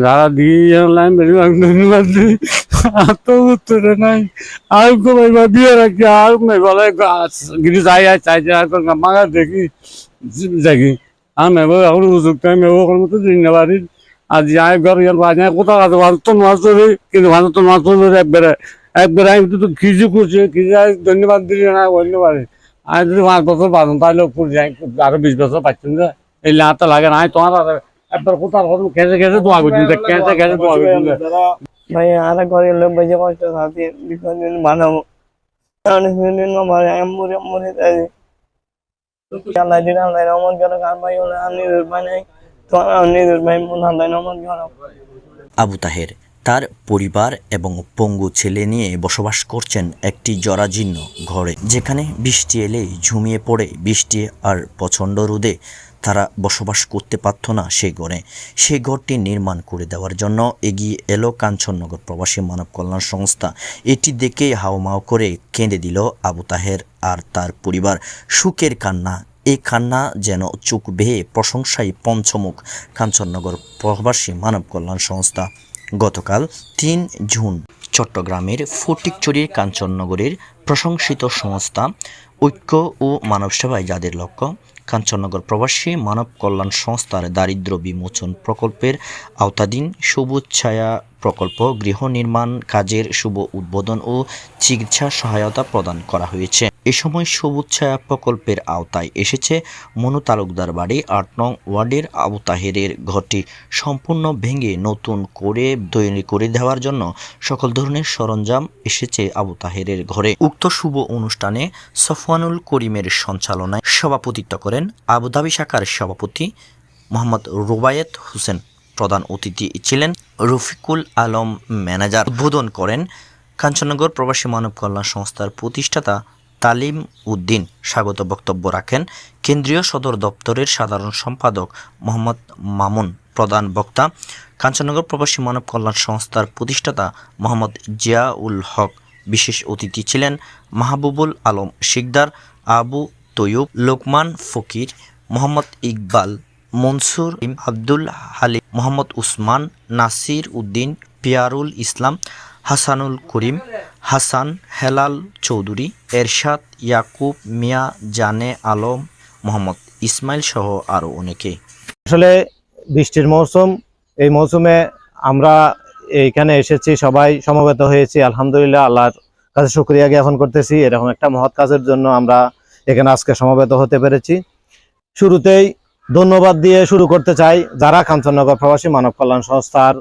যারা দিয়ে লাইন ধন্যবাদ দিই আর তো উত্তরে নাই আর কোনো এবার বিয়ে রাখি আর মেয়ে বলে গিরি যাই আর চাই চাই আর মাগা দেখি দেখি আর মেয়ে এখন উজুক তাই মেয়ে ওখানে মতো দিন না বাড়ি আর যাই ঘর গেল বাজে কোথাও আছে ভালো তো মাছ ধরে কিন্তু ভালো তো মাছ ধরে একবারে একবারে আমি তো খিজু করছে খিজু ধন্যবাদ দিলি না ধন্যবাদ আমি যদি পাঁচ বছর বাঁধন তাহলে উপর যাই আরও বিশ বছর পাচ্ছেন যে এই লাতে লাগে না আমি তোমার আর একবার কোথাও কথা খেতে খেতে দোয়া করছি খেতে খেতে দোয়া করছি ভাই আর ঘরের লোক বেঁচে কষ্ট থাকে বানাবো। অনেক দিন আমার এমরে এমরে তাই। আল্লাহ দিন আল্লাহ রহমত করো আর ভাই হলে আমি বানাই তোমার ভাই মন আল্লাহ রহমত করো আবু তাহের তার পরিবার এবং পঙ্গু ছেলে নিয়ে বসবাস করছেন একটি জরাজীর্ণ ঘরে যেখানে বৃষ্টি এলেই ঝুমিয়ে পড়ে বৃষ্টি আর প্রচণ্ড রোদে তারা বসবাস করতে পারত না সেই ঘরে। সেই ঘরটি নির্মাণ করে দেওয়ার জন্য এগিয়ে এলো কাঞ্চননগর প্রবাসী মানব কল্যাণ সংস্থা। এটি দেখে হাওমাও করে কেঁদে দিল আবু তাহের আর তার পরিবার। সুখের কান্না এই কান্না যেন চোখ বেয়ে প্রশংসায় পঞ্চমুখ কাঞ্চননগর প্রবাসী মানব কল্যাণ সংস্থা। গতকাল তিন জুন চট্টগ্রামের ফটিকচুরির কাঞ্চননগরের প্রশংসিত সংস্থা, ঐক্য ও মানব সেবায় যাদের লক্ষ্য কাঞ্চননগর প্রবাসী মানব কল্যাণ সংস্থার দারিদ্র বিমোচন প্রকল্পের আওতাধীন সবুজ ছায়া প্রকল্প গৃহ নির্মাণ কাজের শুভ উদ্বোধন ও চিকিৎসা সহায়তা প্রদান করা হয়েছে। এ সময় সবুজ ছায়া প্রকল্পের আওতায় এসেছে মনু তালুকদার বাড়ি, আট নং ওয়ার্ডের আবু তাহেরের ঘরটি। সম্পূর্ণ ভেঙে নতুন করে তৈরি করে দেওয়ার জন্য সকল ধরনের সরঞ্জাম এসেছে আবু তাহেরের ঘরে। উক্ত শুভ অনুষ্ঠানে সফওয়ানুল করিমের সঞ্চালনায় সভাপতিত্ব করেন আবুধাবি শাখার সভাপতি মোহাম্মদ রুবায়েত হোসেন। প্রধান অতিথি ছিলেন রফিকুল আলম, ম্যানেজার। উদ্বোধন করেন কাঞ্চননগর প্রবাসী মানব কল্যাণ সংস্থার প্রতিষ্ঠাতা তালিম উদ্দিন। স্বাগত বক্তব্য রাখেন কেন্দ্রীয় সদর দপ্তরের সাধারণ সম্পাদক মোহাম্মদ মামুন। প্রধান বক্তা কাঞ্চননগর প্রবাসী মানব কল্যাণ সংস্থার প্রতিষ্ঠাতা মোহাম্মদ জিয়াউল হক। বিশেষ অতিথি ছিলেন মাহবুবুল আলম শিকদার, আবু তৈয়ব, লোকমান ফকির, মোহাম্মদ ইকবাল মনসুর আব্দুল হালিম, মোহাম্মদ উসমান, নাসির উদ্দিন, পিয়ারুল ইসলাম, হাসানুল করিম, হাসান হেলাল চৌধুরী, এরশাদ ইয়াকুব, মিয়া জানে আলম, মোহাম্মদ ইসমাইল সহ আরও অনেকে। আসলে বৃষ্টির মৌসুম, এই মৌসুমে আমরা এইখানে এসেছি, সবাই সমবেত হয়েছি, আলহামদুলিল্লাহ, আল্লাহর কাছে শুক্রিয়া জ্ঞাপন করতেছি। এরকম একটা মহৎ কাজের জন্য আমরা এখানে আজকে সমবেত হতে পেরেছি। শুরুতেই ধন্যবাদ দিয়ে শুরু করতে চাই যারা কাঞ্চননগর প্রবাসী মানব কল্যাণ সংস্থার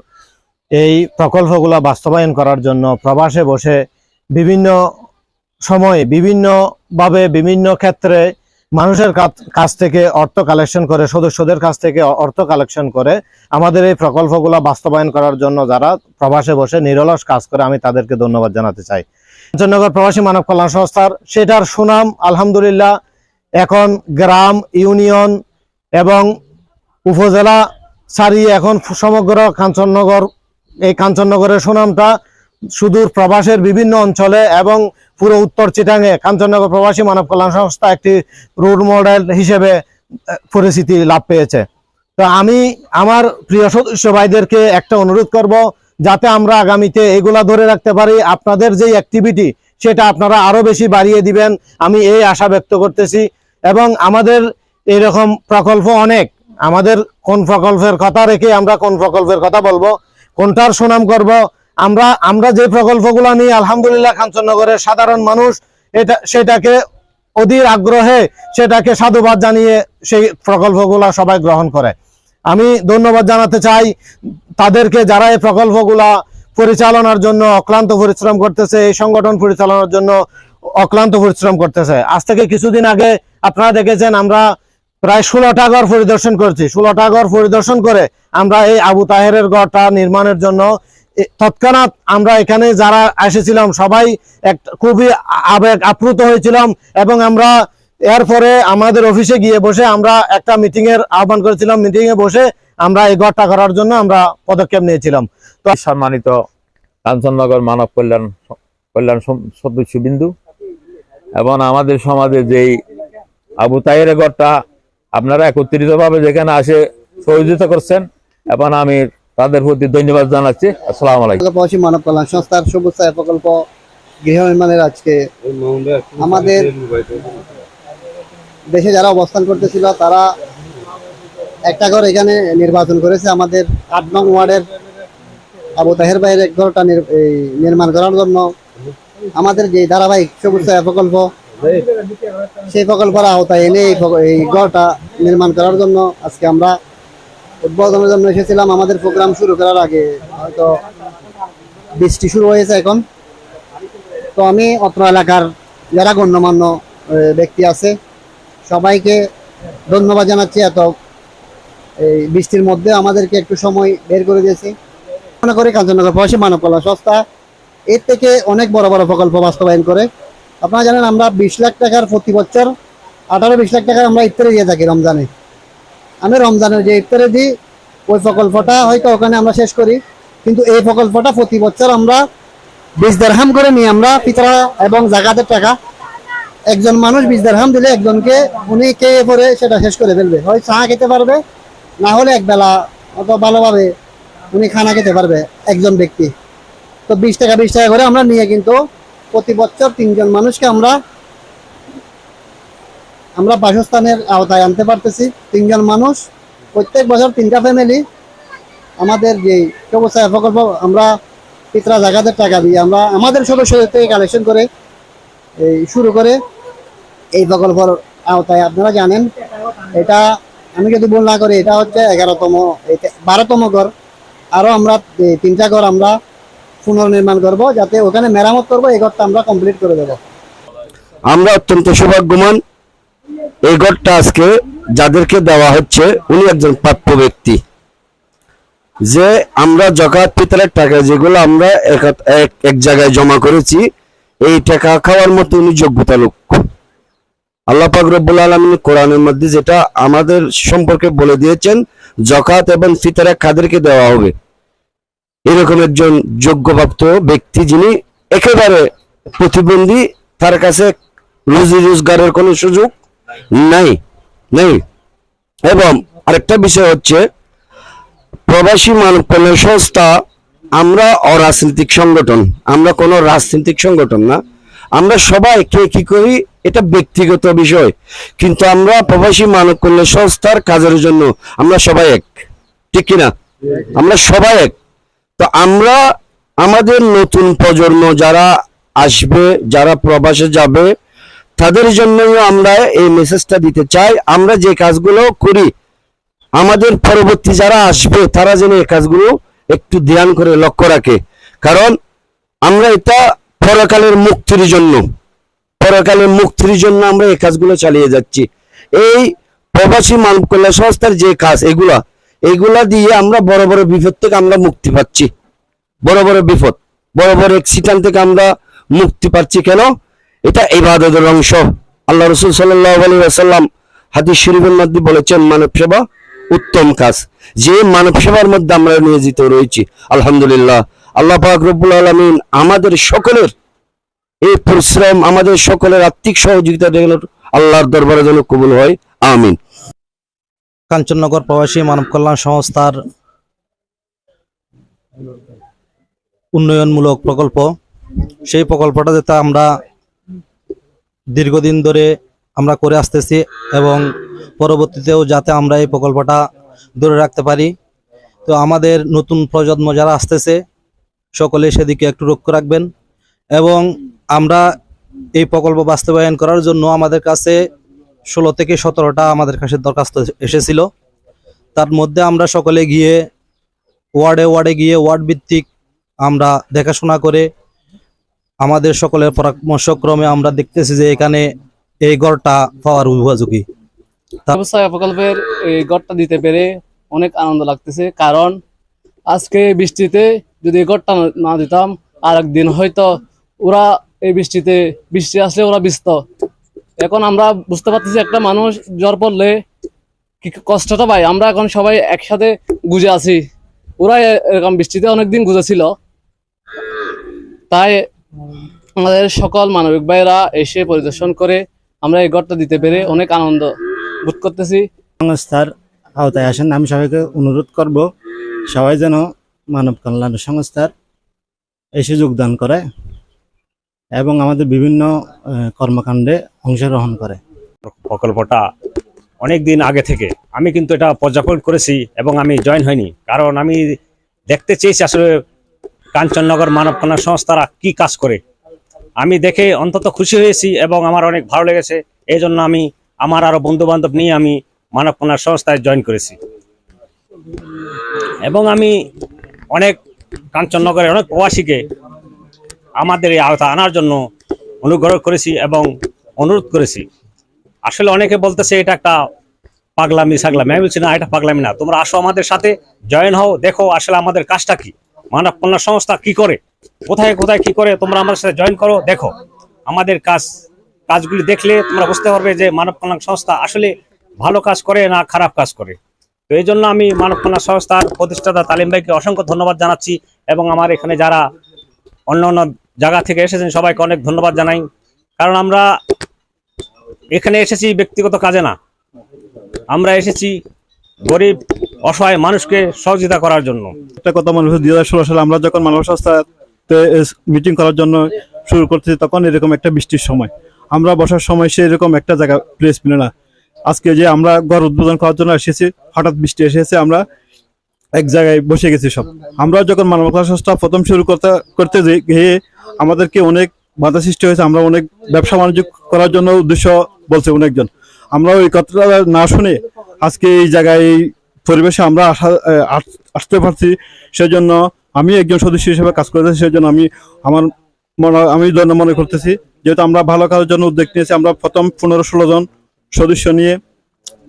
এই প্রকল্পগুলো বাস্তবায়ন করার জন্য প্রবাসে বসে বিভিন্ন সময়ে বিভিন্নভাবে বিভিন্ন ক্ষেত্রে মানুষের কাছ- থেকে অর্থ কালেকশন করে, সদস্যদের কাছ থেকে অর্থ কালেকশন করে আমাদের এই প্রকল্পগুলো বাস্তবায়ন করার জন্য যারা প্রবাসে বসে নিরলস কাজ করে, আমি তাদেরকে ধন্যবাদ জানাতে চাই। কাঞ্চননগর প্রবাসী মানব কল্যাণ সংস্থার সেটার সুনাম, আলহামদুলিল্লাহ, এখন গ্রাম, ইউনিয়ন এবং উপজেলা ছাড়িয়ে এখন সমগ্র কাঞ্চননগর, এই কাঞ্চননগরের সুনামটা সুদূর প্রবাসের বিভিন্ন অঞ্চলে এবং পুরো উত্তর চিটাঙে কাঞ্চননগর প্রবাসী মানব কল্যাণ সংস্থা একটি রোল মডেল হিসেবে পরিচিতি লাভ পেয়েছে। তো আমি আমার প্রিয় সদস্য ভাইদেরকে একটা অনুরোধ করব, যাতে আমরা আগামীতে এগুলা ধরে রাখতে পারি। আপনাদের যে অ্যাক্টিভিটি সেটা আপনারা আরও বেশি বাড়িয়ে দিবেন। আমি এই আশা ব্যক্ত করতেছি। এবং আমাদের এরকম প্রকল্প অনেক। আমাদের কোন প্রকল্পের কথা রেখে আমরা কোন প্রকল্পের কথা বলব, কোনটার সুনাম করব, আমরা আমরা যে প্রকল্পগুলো নিয়ে আলহামদুলিল্লাহ কাঞ্চননগরের সাধারণ মানুষ, এটা, সেটাকে অধীর আগ্রহে, সেটাকে সাধুবাদ জানিয়ে সেই প্রকল্পগুলো সবাই গ্রহণ করে। আমি ধন্যবাদ জানাতে চাই তাদেরকে যারা এই প্রকল্পগুলা পরিচালনার জন্য অক্লান্ত পরিশ্রম করতেছে, এই সংগঠন পরিচালনার জন্য অক্লান্ত পরিশ্রম করতেছে। আজ থেকে কিছুদিন আগে আপনারা দেখেছেন আমরা প্রায় ষোলোটা ঘর পরিদর্শন করছি। ষোলোটা ঘর পরিদর্শন করে আমরা এই আবু তাহেরের ঘরটা নির্মাণের জন্য তৎক্ষণাৎ আমরা এখানে যারা এসেছিলাম, সবাই এক খুবই আবেগ আপ্লুত হয়েছিলাম এবং আমরা এরপরে আমাদের অফিসে গিয়ে বসে আমরা একটা মিটিং এর আহ্বান করেছিলাম। মিটিং এ বসে আমরা এই ঘরটা করার জন্য আমরা পদক্ষেপ নিয়েছিলাম। তো সম্মানিত কাঞ্চননগর মানব কল্যাণ কল্যাণ সম- সদস্যবিন্দু এবং আমাদের সমাজে যেই আবু তাইয়ের ঘরটা আপনারা একত্রিত ভাবে যেখানে আসে সহযোগিতা করছেন এবং আমি তাদের প্রতি ধন্যবাদ জানাচ্ছি। আসসালামু আলাইকুম। মানব কল্যাণ সংস্থার সবুজ প্রকল্প গৃহ নির্মাণের আজকে আমাদের দেশে যারা অবস্থান করতেছিল, তারা একটা ঘর এখানে নির্বাচন করেছে। আমাদের আট নং ওয়ার্ডের আবু তাহের ভাইয়ের এক ঘরটা নির্মাণ করার জন্য। আমাদের যে ধারাবাহিক সবুজ প্রকল্প সেই প্রকল্পের আওতায় এনে এই ঘরটা নির্মাণ করার জন্য আজকে আমরা উদ্বোধনের জন্য এসেছিলাম। আমাদের প্রোগ্রাম শুরু করার আগে হয়তো বৃষ্টি শুরু হয়েছে এখন। তো আমি অত্র এলাকার যারা গণ্যমান্য ব্যক্তি আছে, সবাইকে ধন্যবাদ জানাচ্ছি। এত এই বৃষ্টির মধ্যে আমাদেরকে একটু সময় বের করে দিয়েছি। মনে করি কাঞ্চননগর প্রবাসী মানব কল্যাণ সংস্থা এর থেকে অনেক বড় বড় প্রকল্প বাস্তবায়ন করে। আপনারা জানেন আমরা বিশ লাখ টাকার প্রতি বছর, আঠারো বিশ লাখ টাকার আমরা ইফতারে দিয়ে থাকি রমজানে। আমি রমজানের যে ইফতারে দিই, ওই প্রকল্পটা হয়তো ওখানে আমরা শেষ করি, কিন্তু এই প্রকল্পটা প্রতি বছর আমরা বিশ দেড়হাম করে নিয়ে আমরা পিতরা এবং জাকাতের টাকা। একজন মানুষ বিশ দেড়হাম দিলে একজনকে, উনি কে পরে সেটা শেষ করে ফেলবে। হয় চা খেতে পারবে, না হলে একবেলা অত ভালোভাবে উনি খানা খেতে পারবে একজন ব্যক্তি। তো বিশ টাকা বিশ টাকা করে আমরা নিয়ে কিন্তু প্রতি বছর তিনজন মানুষকে আমরা আমরা বাসস্থানের আওতায় আনতে পারতেছি। তিনজন মানুষ, প্রত্যেক বছর তিনটা ফ্যামিলি আমাদের যে ব্যবসায় প্রকল্প, আমরা পিতরা জায়গাদের টাকা দিয়ে আমরা আমাদের সদস্যদের থেকে কালেকশন করে, এই শুরু করে এই প্রকল্পর আওতায়। আপনারা জানেন, এটা আমি যদি ভুল না করি, এটা হচ্ছে এগারোতম বারোতম ঘর। আরও আমরা তিনটা ঘর আমরা পুনর্নির্মাণ করব, যাতে ওখানে মেরামত করব, এই ঘরটা আমরা কমপ্লিট করে দেবো। আমরা অত্যন্ত সৌভাগ্যবান, এই ঘরটা আজকে যাদেরকে দেওয়া হচ্ছে, উনি একজন প্রাপ্য ব্যক্তি। যে আমরা জকাত পিতরের টাকা যেগুলো আমরা এক- জায়গায় জমা করেছি, এই টাকা খাওয়ার মতো উনি যোগ্যতা লোক। আল্লাহ রব্বুল আলমিন কোরআনের মধ্যে যেটা আমাদের সম্পর্কে বলে দিয়েছেন, জকাত এবং ফিতরা কাদেরকে দেওয়া হবে। এরকম একজন যোগ্যপ্রাপ্ত ব্যক্তি যিনি একেবারে প্রতিবন্ধী, তার কাছে রুজি রোজগারের কোনো সুযোগ নাই, নেই। এবং আরেকটা বিষয় হচ্ছে, প্রবাসী মানব কল্যাণ সংস্থা আমরা অরাজনৈতিক সংগঠন, আমরা কোনো রাজনৈতিক সংগঠন না। আমরা সবাই কে কি করি, এটা ব্যক্তিগত বিষয়। কিন্তু আমরা প্রবাসী মানব কল্যাণ সংস্থার কাজের জন্য আমরা সবাই এক, ঠিক কিনা? আমরা সবাই এক। তো আমরা আমাদের নতুন প্রজন্ম যারা আসবে, যারা প্রবাসে যাবে, তাদের জন্যই আমরা এই মেসেজটা দিতে চাই। আমরা যে কাজগুলো করি, আমাদের পরবর্তী যারা আসবে, তারা যেন এই কাজগুলো একটু ধ্যান করে লক্ষ্য রাখে। কারণ আমরা এটা পরকালের মুক্তির জন্য, পরকালের মুক্তির জন্য আমরা এই কাজগুলো চালিয়ে যাচ্ছি। এই প্রবাসী মানব কল্যাণ সংস্থার যে কাজ, এগুলা এগুলা দিয়ে আমরা বড় বড় বিপদ থেকে আমরা মুক্তি পাচ্ছি। বড় বড় বিপদ, বড় বড় অ্যাক্সিডেন্ট থেকে আমরা মুক্তি পাচ্ছি কেন? এটা ইবাদতের অংশ। আল্লাহ রসুল সাল্লাহ আলী হাদিস শরীফের মধ্যে বলেছেন, মানব সেবা উত্তম কাজ। যে মানব সেবার মধ্যে আমরা নিয়োজিত রয়েছি, আলহামদুলিল্লাহ। আল্লাহ পাক রব্বুল আলমিন আমাদের সকলের এই পরিশ্রম, আমাদের সকলের আর্থিক সহযোগিতা আল্লাহর দরবারে যেন কবুল হয়। আমিন। কাঞ্চননগর প্রবাসী মানব কল্যাণ সংস্থার উন্নয়নমূলক প্রকল্প। সেই প্রকল্পটা যাতে আমরা দীর্ঘদিন ধরে আমরা করে আসতেছি এবং পরবর্তীতেও যাতে আমরা এই প্রকল্পটা ধরে রাখতে পারি। তো আমাদের নতুন প্রজন্ম যারা আসতেছে, সকলে সেদিকে একটু লক্ষ্য রাখবেন এবং আমরা এই প্রকল্প বাস্তবায়ন করার জন্য আমাদের কাছে ষোলো থেকে সতেরোটা আমাদের কাছে দরখাস্ত এসেছিল। তার মধ্যে আমরা সকলে গিয়ে ওয়ার্ডে ওয়ার্ডে গিয়ে ওয়ার্ড ভিত্তিক আমরা দেখাশোনা করে আমাদের সকলের পরামর্শক্রমে আমরা দেখতেছি যে এখানে এই গড়টা পাওয়ার উপযোগী। প্রকল্পের এই গড়টা দিতে পেরে অনেক আনন্দ লাগতেছে, কারণ আজকে বৃষ্টিতে যদি এই গড়টা না- দিতাম আর একদিন হয়তো ওরা এই বৃষ্টিতে বৃষ্টি আসলে ওরা ব্যস্ত। এখন আমরা বুঝতে পারতেছি একটা মানুষ জ্বর পড়লে কি কষ্টটা পাই আমরা এখন সবাই একসাথে গুজে আছি। ওরা এরকম বৃষ্টিতে অনেকদিন গুজে ছিল তাই আমাদের সকল মানবিক ভাইরা এসে পরিদর্শন করে আমরা এই ঘরটা দিতে পেরে অনেক আনন্দ বোধ করতেছি। সংস্থার আওতায় আসেন। আমি সবাইকে অনুরোধ করব, সবাই যেন মানব কল্যাণ সংস্থার এসে যোগদান করে। এবং আমাদের বিভিন্ন কর্মকাণ্ডে অংশগ্রহণ করে। প্রকল্পটা অনেক দিন আগে থেকে আমি কিন্তু এটা পর্যবেক্ষণ করেছি এবং আমি জয়েন হইনি। কারণ আমি দেখতে চেয়েছি আসলে কাঞ্চননগর মানব কল্যাণ সংস্থারা কি কাজ করে। আমি দেখে অন্তত খুশি হয়েছি এবং আমার অনেক ভালো লেগেছে। এই জন্য আমি, আমার আরও বন্ধু বান্ধব নিয়ে আমি মানব কল্যাণ সংস্থায় জয়েন করেছি। এবং আমি অনেক কাঞ্চননগরের অনেক প্রবাসীকে আমাদের এই আওতা আনার জন্য অনুগ্রহ করেছি এবং অনুরোধ করেছি। আসলে অনেকে বলতেছে, এটা একটা পাগলামি, সাগলামি। আমি বলছি, না, এটা পাগলামি না। তোমরা আসো আমাদের সাথে, জয়েন হও, দেখো আসলে আমাদের কাজটা কি। মানব কল্যাণ সংস্থা কি করে? কোথায় কোথায় কি করে? তোমরা আমাদের সাথে জয়েন করো, দেখো। আমাদের কাজ, কাজগুলি দেখলে তোমরা বুঝতে পারবে যে মানব কল্যাণ সংস্থা আসলে ভালো কাজ করে না খারাপ কাজ করে। তো এই জন্য আমি মানব কল্যাণ সংস্থার প্রতিষ্ঠাতা তালিম ভাইকে অসংখ্য ধন্যবাদ জানাচ্ছি এবং আমার এখানে যারা অন্য অন্য জায়গা থেকে এসেছেন, সবাইকে অনেক ধন্যবাদ জানাই। কারণ আমরা এখানে এসেছি ব্যক্তিগত কাজে না। আমরা এসেছি গরিব, অসহায় মানুষকে সহযোগিতা করার জন্য। একটা কথা মনে হচ্ছে, দুই হাজার ষোলো সালে আমরা যখন মানব সংস্থাতে মিটিং করার জন্য শুরু করতেছি, তখন এরকম একটা বৃষ্টির সময়। আমরা বসার সময় সে এরকম একটা জায়গা প্লেস পেল না। আজকে যে আমরা ঘর উদ্বোধন করার জন্য এসেছি, হঠাৎ বৃষ্টি এসেছে, আমরা এক জায়গায় বসে গেছি সব। আমরা যখন মানব সংস্থা প্রথম শুরু করতে করতে গিয়ে আমাদেরকে অনেক বাধা সৃষ্টি হয়েছে, আমরা অনেক ব্যবসা বাণিজ্য করার জন্য উদ্দেশ্য বলছে অনেকজন। আমরা ওই কথাটা না শুনে আজকে এই জায়গায়, এই পরিবেশে আমরা আসা আসতে পারছি, সেজন্য আমি একজন সদস্য হিসেবে কাজ করতেছি সেজন্য আমি আমার মনে, আমি ধন্য মনে করতেছি। যেহেতু আমরা ভালো কাজের জন্য উদ্যোগ নিয়েছি, আমরা প্রথম পনেরো ষোলো জন সদস্য নিয়ে,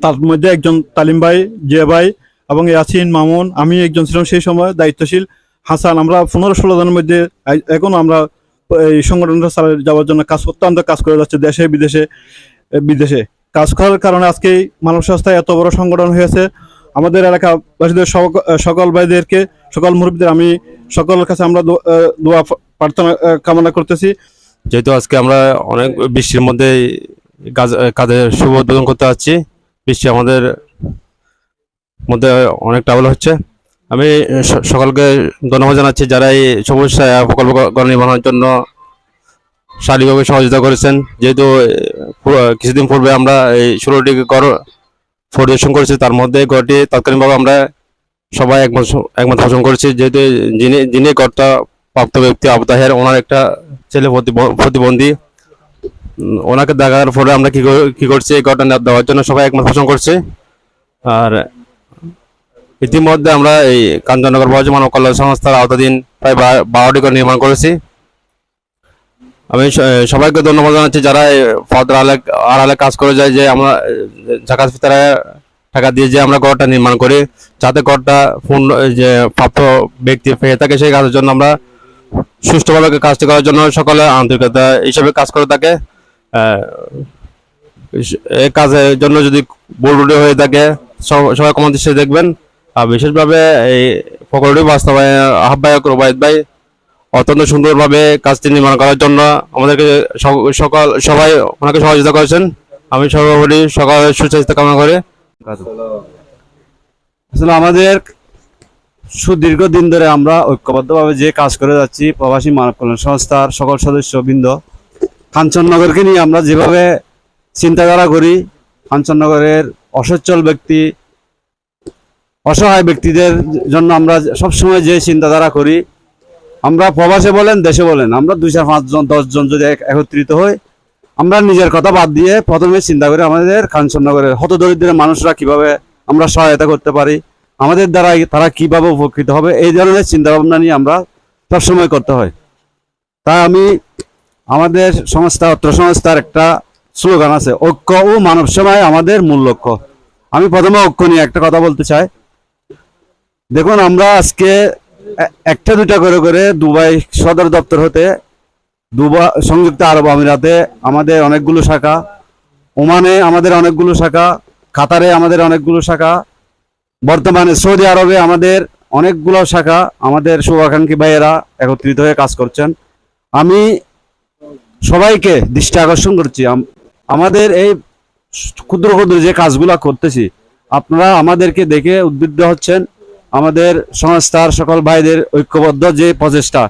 তার মধ্যে একজন তালিম ভাই জিয়া ভাই, এবং ইয়াসিন মামুন, আমি একজন ছিলাম সেই সময় দায়িত্বশীল। হাসান, আমরা পনেরো ষোলো জনের মধ্যে এ- এখন আমরা এই সংগঠনটা চালিয়ে যাওয়ার জন্য কাজ অত্যন্ত কাজ করে যাচ্ছে দেশে, বিদেশে বিদেশে। কাজ করার কারণে আজকে মানব সংস্থায় এত বড় সংগঠন হয়েছে। আমাদের এলাকাবাসীদের সক- সকল ভাইদেরকে, সকল মুরব্বীদের আমি সকলের কাছে আমরা দোয়া প্রার্থনা কামনা করতেছি। যেহেতু আজকে আমরা অনেক বৃষ্টির মধ্যে কাজ কাজের শুভ উদ্বোধন করতে যাচ্ছি। বৃষ্টি আমাদের মধ্যে অনেক ট্রাভেল হচ্ছে। আমি সকলকে ধন্যবাদ জানাচ্ছি যারা এই সমস্যা প্রকল্প গ- নির্মাণের জন্য শারীরিকভাবে সহযোগিতা করেছেন। যেহেতু কিছুদিন পূর্বে আমরা এই ষোলোটি ঘর পরিদর্শন করেছি, তার মধ্যে ঘরটি তাৎক্ষণিকভাবে আমরা সবাই একমত একমত পোষণ করেছি। যেহেতু যিনি যিনি ঘরটা প্রাপ্ত ব্যক্তি, আবতাহের, ওনার একটা ছেলে প্রতিব- প্রতিবন্ধী ওনাকে দেখার পরে আমরা কি কি করছি, এই ঘটনা দেওয়ার জন্য সবাই একমত পোষণ করছে। আর ইতিমধ্যে আমরা এই কাঞ্চননগর বয়স মানব কল্যাণ সংস্থার আওতাধীন প্রায় বারোটি ঘর নির্মাণ করেছি। আমি সবাইকে ধন্যবাদ জানাচ্ছি যারা পদের আলে আড়ালে কাজ করে যায় যে আমরা জাকাত ফিতারা টাকা দিয়ে যে আমরা ঘরটা নির্মাণ করি, যাতে ঘরটা পূর্ণ যে প্রাপ্ত ব্যক্তি পেয়ে থাকে সেই কাজের জন্য আমরা সুষ্ঠুভাবে কাজটি করার জন্য সকলে আন্তরিকতা হিসেবে কাজ করে থাকে। এই কাজের জন্য যদি ত্রুটি হয়ে থাকে, সব- সবাই কমান দৃষ্টি দেখবেন। বিশেষভাবে এই প্রকল্পটি বাস্তবায়ন, আহ্বায়ক রোবায়ত ভাই অত্যন্ত সুন্দরভাবে কাজটি নির্মাণ করার জন্য আমাদেরকে সক- সকল, সবাই ওনাকে সহযোগিতা করেছেন। আমি সর্বোপরি সকালের সুস্বাস্থ্য কামনা করে আসলে আমাদের সুদীর্ঘ দিন ধরে আমরা ঐক্যবদ্ধভাবে যে কাজ করে যাচ্ছি, প্রবাসী মানব কল্যাণ সংস্থার সকল সদস্যবৃন্দ কাঞ্চননগরকে নিয়ে আমরা যেভাবে চিন্তাধারা করি কাঞ্চননগরের অসচ্ছল ব্যক্তি অসহায় ব্যক্তিদের জন্য আমরা সবসময় যে চিন্তাধারা করি, আমরা প্রবাসে বলেন, দেশে বলেন, আমরা দুই চার পাঁচজন দশজন যদি এক- একত্রিত হই, আমরা নিজের কথা বাদ দিয়ে প্রথমে চিন্তা করি আমাদের কাঞ্চননগরের হতদরিদ্রের মানুষরা কীভাবে আমরা সহায়তা করতে পারি, আমাদের দ্বারা তারা কীভাবে উপকৃত হবে, এই ধরনের চিন্তা ভাবনা নিয়ে আমরা সবসময় করতে হয়। তাই আমি আমাদের সংস্থা, অত্র সংস্থার একটা স্লোগান আছে, ঐক্য ও মানব সেবাই আমাদের মূল লক্ষ্য। আমি প্রথমে ঐক্য নিয়ে একটা কথা বলতে চাই। দেখুন, আমরা আজকে একটা, দুইটা করে করে দুবাই সদর দপ্তর হতে দুবাই সংযুক্ত আরব আমিরাতে আমাদের অনেকগুলো শাখা, ওমানে আমাদের অনেকগুলো শাখা, কাতারে আমাদের অনেকগুলো শাখা, বর্তমানে সৌদি আরবে আমাদের অনেকগুলো শাখা, আমাদের শুভাকাঙ্ক্ষী ভাইয়েরা একত্রিত হয়ে কাজ করছেন। আমি সবাইকে দৃষ্টি আকর্ষণ করছি। আমাদের এই ক্ষুদ্র ক্ষুদ্র যে কাজগুলো করতেছি, আপনারা আমাদেরকে দেখে উদ্বুদ্ধ হচ্ছেন। আমাদের সংস্থার সকল ভাইদের ঐক্যবদ্ধ যে প্রচেষ্টা,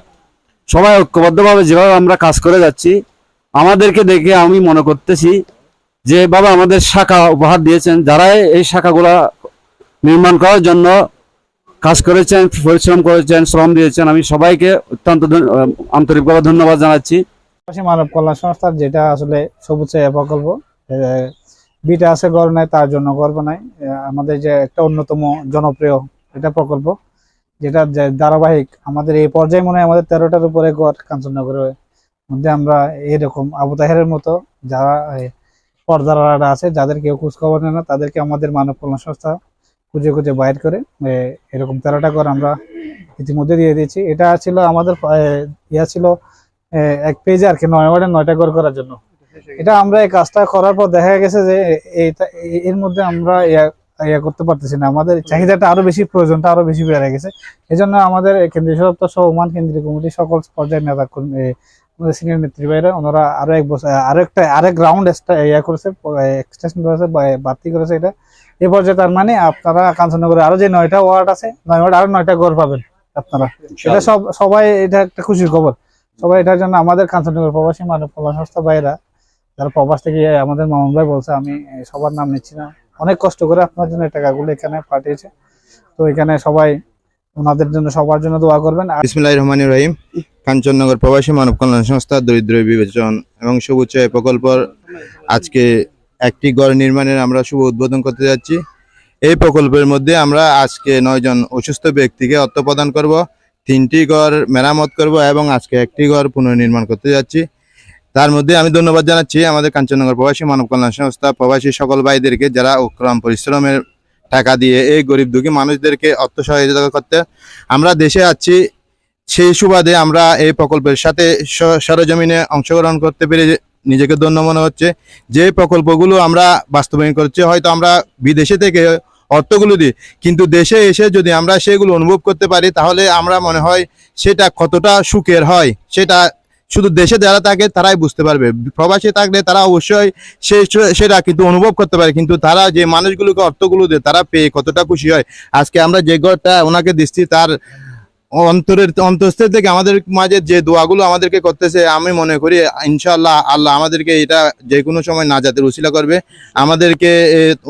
সবাই ঐক্যবদ্ধভাবে যেভাবে আমরা কাজ করে যাচ্ছি, আমাদেরকে দেখে আমি মনে করতেছি যে বাবা আমাদের শাখা উপহার দিয়েছেন যারা এই শাখাগুলা নির্মাণ করার জন্য কাজ করেছেন, পরিশ্রম করেছেন, শ্রম দিয়েছেন, আমি সবাইকে অত্যন্ত আন্তরিকভাবে ধন্যবাদ জানাচ্ছি। মানব কল্যাণ সংস্থার যেটা আসলে সবুজ প্রকল্প বিটা আছে গড় নাই, তার জন্য গর্ব নাই। আমাদের যে একটা অন্যতম জনপ্রিয় এটা প্রকল্প, যেটা ধারাবাহিক, আমাদের এই পর্যায়ে মনে হয় আমাদের তেরোটার উপরে গড় কাঞ্চননগরের মধ্যে আমরা এরকম আবু তাহেরের মতো যারা পর্দারা আছে, যাদের কেউ খোঁজ খবর নেয় না, তাদেরকে আমাদের মানব কল্যাণ সংস্থা খুঁজে খুঁজে বাইর করে এরকম তেরোটা ঘর আমরা ইতিমধ্যে দিয়ে দিয়েছি। এটা ছিল আমাদের ইয়া ছিল এক পেজে আর কি, নয় ওয়ার্ডে নয়টা ঘর করার জন্য। এটা আমরা এই কাজটা করার পর দেখা গেছে যে এর মধ্যে আমরা ইয়া করতে পারতেছি না। আমাদের চাহিদাটা আরও বেশি প্রয়োজনটা আরও বেশি বেড়ে গেছে। এই জন্য আমাদের কেন্দ্রীয় সদপ্তর সহ ওমান কেন্দ্রীয় কমিটি সকল পর্যায়ের নেতা আমাদের সিনিয়র নেতৃবৃন্দরা ওনারা আরও এক বছর আরও একটা আরেক রাউন্ড ইয়া করেছে এক্সটেনশন করেছে বাড়তি করেছে এটা। এ পর্যায়ে তার মানে আপনারা কাঞ্চননগরে আরও যে নয়টা ওয়ার্ড আছে নয় ওয়ার্ড আরও নয়টা ঘর পাবেন আপনারা। এটা সব সবাই এটা একটা খুশির খবর। সবাই এটার জন্য আমাদের কাঞ্চননগর প্রবাসী মানব কল্যাণ সংস্থা বাইরা যারা প্রবাস থেকে আমাদের মামুন ভাই বলছে আমি সবার নাম নিচ্ছি না। অনেক কষ্ট করে আপনার জন্য টাকাগুলো এখানে পাঠিয়েছে। তো এখানে সবাই ওনাদের জন্য, সবার জন্য দোয়া করবেন। আর বিসমুল্লাহ রহমান রহিম। কাঞ্চননগর প্রবাসী মানব কল্যাণ সংস্থা, দরিদ্র বিবেচন এবং সবুজ প্রকল্পর আজকে একটি গড় নির্মাণের আমরা শুভ উদ্বোধন করতে যাচ্ছি। এই প্রকল্পের মধ্যে আমরা আজকে নয়জন অসুস্থ ব্যক্তিকে অর্থ প্রদান করব, তিনটি ঘর মেরামত করব এবং আজকে একটি ঘর পুনর্নির্মাণ করতে যাচ্ছি। তার মধ্যে আমি ধন্যবাদ জানাচ্ছি আমাদের কাঞ্চননগর প্রবাসী মানব কল্যাণ সংস্থা, প্রবাসী সকল ভাইদেরকে যারা অক্রম পরিশ্রমের টাকা দিয়ে এই গরিব দুঃখী মানুষদেরকে অর্থ সহযোগিতা করতে। আমরা দেশে আছি, সেই সুবাদে আমরা এই প্রকল্পের সাথে সরেজমিনে অংশগ্রহণ করতে পেরে নিজেকে ধন্য মনে হচ্ছে। যে প্রকল্পগুলো আমরা বাস্তবায়ন করছি, হয়তো আমরা বিদেশে থেকে অর্থগুলো দিই, কিন্তু দেশে এসে যদি আমরা সেগুলো অনুভব করতে পারি, তাহলে আমরা মনে হয় সেটা কতটা সুখের হয়, সেটা শুধু দেশে যারা থাকে, তারাই বুঝতে পারবে। প্রবাসী থাকলে তারা অবশ্যই সে সেটা কিন্তু অনুভব করতে পারে, কিন্তু তারা যে মানুষগুলোকে অর্থগুলো দেয়, তারা পেয়ে কতটা খুশি হয়। আজকে আমরা যে ঘরটা, ওনাকে দিচ্ছি, তার অন্তরের অন্তস্থের থেকে আমাদের মাঝে যে দোয়াগুলো আমাদেরকে করতেছে, আমি মনে করি ইনশাল্লাহ আল্লাহ আমাদেরকে এটা যে কোনো সময় নাজাতের উসিলা করবে। আমাদেরকে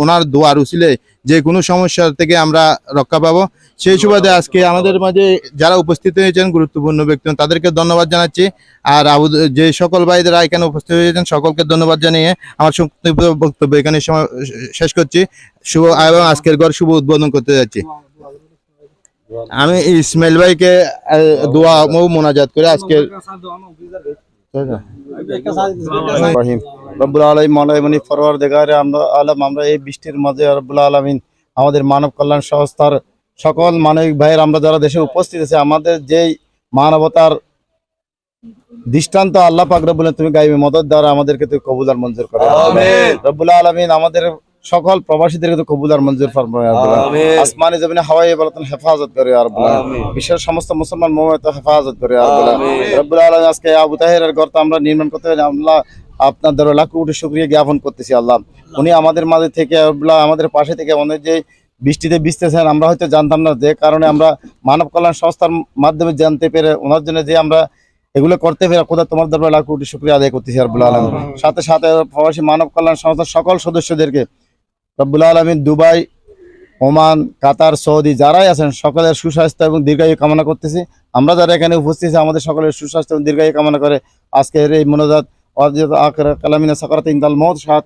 ওনার দোয়ার উসিলে যে কোনো সমস্যা থেকে আমরা রক্ষা পাবো। সেই সুবাদে আজকে আমাদের মাঝে যারা উপস্থিত হয়েছেন গুরুত্বপূর্ণ ব্যক্তি তাদেরকে ধন্যবাদ জানাচ্ছি। আর আবু যে সকল ভাইদেরা এখানে উপস্থিত হয়েছেন সকলকে ধন্যবাদ জানিয়ে আমার সংক্ষিপ্ত বক্তব্য এখানে শেষ করছি। শুভ এবং আজকের ঘর শুভ উদ্বোধন করতে যাচ্ছি। আমি ইসমাইল ভাইকে দোয়া মোনাজাত করে আজকে রহিম রব্বুল আলমিন মৌলাইমনি ফরওয়ার দেখারে আমরা আলম আমরা এই বৃষ্টির মাঝে রব্বুল আলমিন আমাদের মানব কল্যাণ সংস্থার সকল মানবিক ভাইয়ের আমরা যারা দেশে উপস্থিত আছে আমাদের যেই মানবতার দৃষ্টান্ত আল্লাহ পাক রব্বুল তুমি গাইবে মদত দ্বারা আমাদেরকে তুমি কবুল আর মঞ্জুর করো। রব্বুল আলমিন আমাদের সকল প্রবাসীদের তো কবুল আর মঞ্জুর আর। আসমানি জমিনে হাওয়াই বলতেন হেফাজত করে আর বিশ্বের সমস্ত মুসলমান মোহাম্মদ হেফাজত করে আর রব্বুল। রব্বুল আজকে আবু তাহেরের ঘর তো আমরা নির্মাণ করতে আল্লাহ আপনার দ্বারা লাখ কোটি শুক্রিয়া জ্ঞাপন করতেছি আল্লাহ। উনি আমাদের মাঝে থেকে আমাদের পাশে থেকে আমাদের যে বৃষ্টিতে ভিজতেছেন আমরা হয়তো জানতাম না যে কারণে আমরা মানব কল্যাণ সংস্থার মাধ্যমে জানতে পেরে ওনার জন্য যে আমরা এগুলো করতে পেরে কোথাও তোমার দরবার লাখ কোটি শুক্রিয়া আদায় করতেছি আব্বুল আলম সাথে সাথে প্রবাসী মানব কল্যাণ সংস্থার সকল সদস্যদেরকে রব্বুল আলমিন দুবাই, ওমান, কাতার, সৌদি যারাই আছেন, সকলের সুস্বাস্থ্য এবং দীর্ঘায়ু কামনা করতেছি। আমরা যারা এখানে উপস্থিত আমাদের সকলের সুস্বাস্থ্য এবং দীর্ঘায়ু কামনা করে আজকের এই মনোজাত কালামিনা সাকারাত ইন্দাল মহ সাহাত